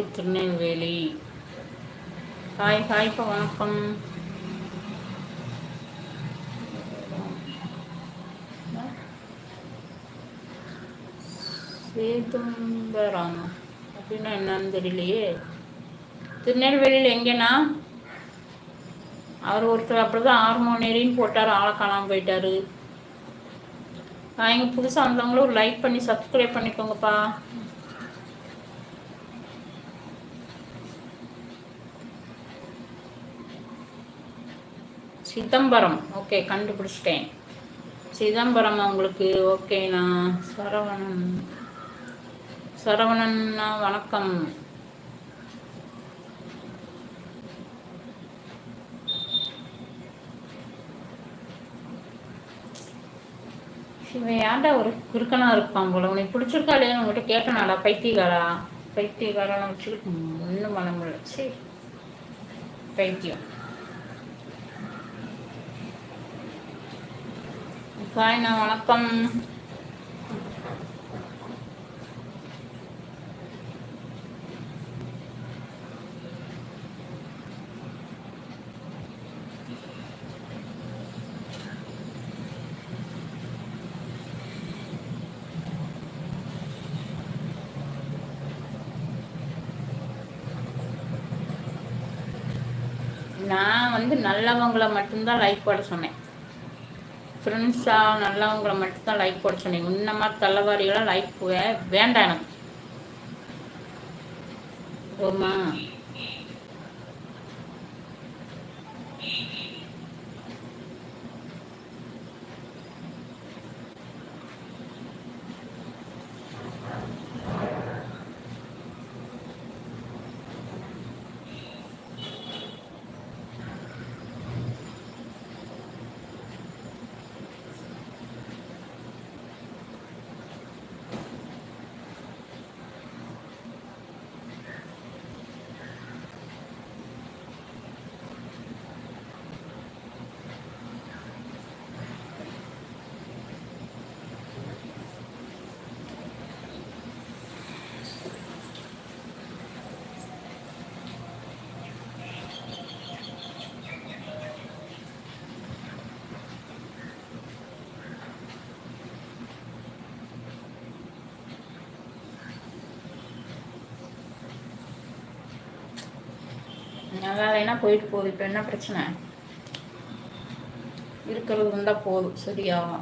வடக்கு திருநெல்வேலி ஹாய் ஹாய்ப்பா வணக்கம். சேதும்பரம் அப்படின்னா என்னன்னு தெரியலையே. திருநெல்வேலியில் எங்கேனா அவர் ஒருத்தர் அப்படிதான் ஹார்மோனியரின்னு போட்டார் ஆளை காணாமல் போயிட்டார். எங்கள் புதுசாக வந்தவங்களும் ஒரு லைக் பண்ணி சப்ஸ்கிரைப் பண்ணிக்கோங்கப்பா. சிதம்பரம். ஓகே கண்டுபிடிச்சிட்டேன். சிதம்பரம் உங்களுக்கு ஓகேண்ணா சரவணன். சரவணன்னா வணக்கம். இவன் ஏன்டா ஒரு குறுக்கனா இருப்பான் போல? உனக்கு பிடிச்சிருக்கா இல்லையா உங்கள்கிட்ட கேட்டனாடா பைத்தியகாரா பைத்தியகாரெல்லாம் வச்சுக்கிட்டு ஒன்றும் பண்ண முடியல சரி பைத்தியம். காய்ண்ணா வணக்கம். நான் வந்து நல்லவங்களை மட்டும்தான் லைக் போட சொன்னேன். ஃப்ரெண்ட்ஸாக நல்லவங்களை மட்டும்தான் லைக் போட சொன்னேன் இந்த மாதிரி தள்ளவாரிகளாக லைக் வேண்டாம் எனக்கு. ஓமா வேலைனா போயிட்டு போகுது. இப்போ என்ன பிரச்சனை? இருக்கிறது இருந்தால் போதும். சரியா?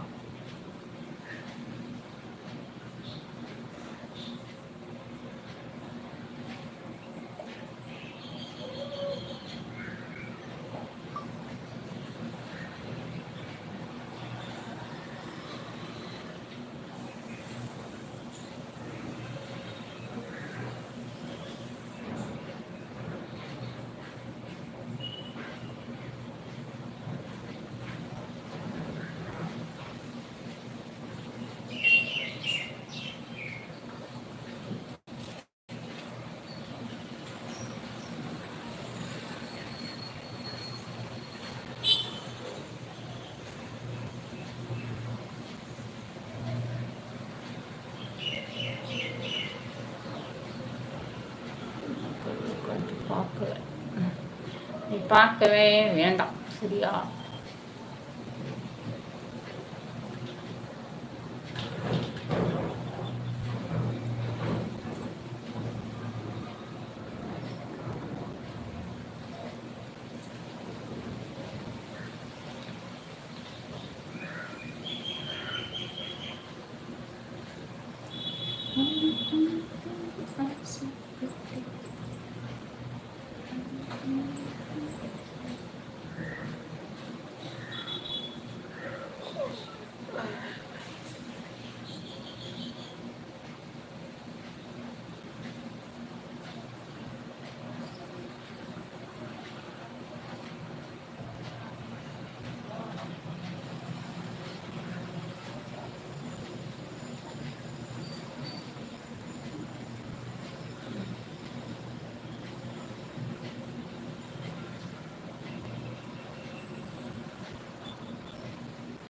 பார்க்கல நீ பார்க்கவே வேண்டாம் சரியா